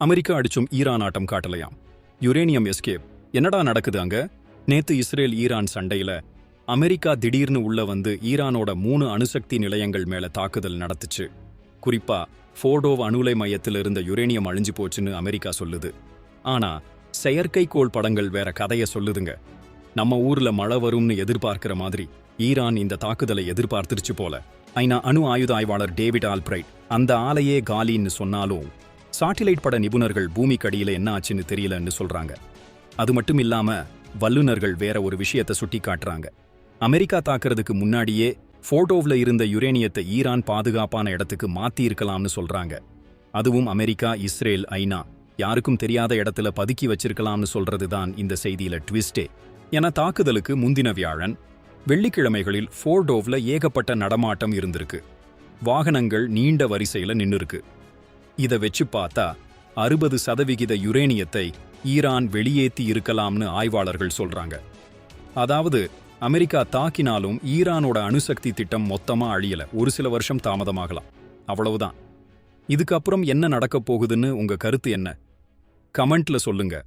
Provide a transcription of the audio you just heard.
America அடிச்சும் Iran ஆட்டம் காட்டலையாம். Uranium escape. என்னடா நடக்குது அங்க? நேத்து இஸ்ரேல் ஈரான் சண்டையில அமெரிக்கா திடீர்னு உள்ள வந்து ஈரானோட மூணு அணுசக்தி நிலையங்கள் மேல தாக்குதல் நடத்துச்சு. குறிப்பா ஃபோர்டோவ் அணுலை மையத்தில் இருந்த யுரேனியம் அழிஞ்சு போச்சுன்னு அமெரிக்கா சொல்லுது. ஆனா செயற்கைக்கோள் படங்கள் வேற கதைய சொல்லுதுங்க. நம்ம ஊர்ல மழை வரும்னு எதிர்பார்க்கிற மாதிரி ஈரான் இந்த தாக்குதலை எதிர்பார்த்துருச்சு போல. ஐநா அணு ஆயுத ஆய்வாளர் டேவிட் ஆல்பிரைட் அந்த ஆலையே காலின்னு சொன்னாலும் சாட்டிலைட் பட நிபுணர்கள் பூமிக்கடியில என்ன ஆச்சுன்னு தெரியலன்னு சொல்றாங்க. அது மட்டும் இல்லாம வல்லுநர்கள் வேற ஒரு விஷயத்தை சுட்டி காட்டுறாங்க. அமெரிக்கா தாக்குறதுக்கு முன்னாடியே போட்டோவில் இருந்த யுரேனியத்தை ஈரான் பாதுகாப்பான இடத்துக்கு மாத்தி இருக்கலாம்னு சொல்றாங்க. அதுவும் அமெரிக்கா இஸ்ரேல் ஐநா யாருக்கும் தெரியாத இடத்துல பதுக்கி வச்சிருக்கலாம்னு சொல்றது தான் இந்த செய்தியில ட்விஸ்டே. என தாக்குதலுக்கு முந்தின வியாழன் வெள்ளிக்கிழமைகளில் ஃபோர்டோவ்ல ஏகப்பட்ட நடமாட்டம் இருந்திருக்கு. வாகனங்கள் நீண்ட வரிசையில நின்னுருக்கு. இத வச்சு பார்த்தா அறுபது சதவிகித யுரேனியத்தை ஈரான் வெளியேத்தி இருக்கலாம்னு ஆய்வாளர்கள் சொல்றாங்க. அதாவது அமெரிக்கா தாக்கினாலும் ஈரானோட அணுசக்தி திட்டம் மொத்தமா அழியல. ஒரு சில வருஷம் தாமதமாகலாம். அவ்வளவுதான். இதுக்கப்புறம் என்ன நடக்கப் போகுதுன்னு உங்க கருத்து என்ன? கமெண்ட்ல சொல்லுங்க.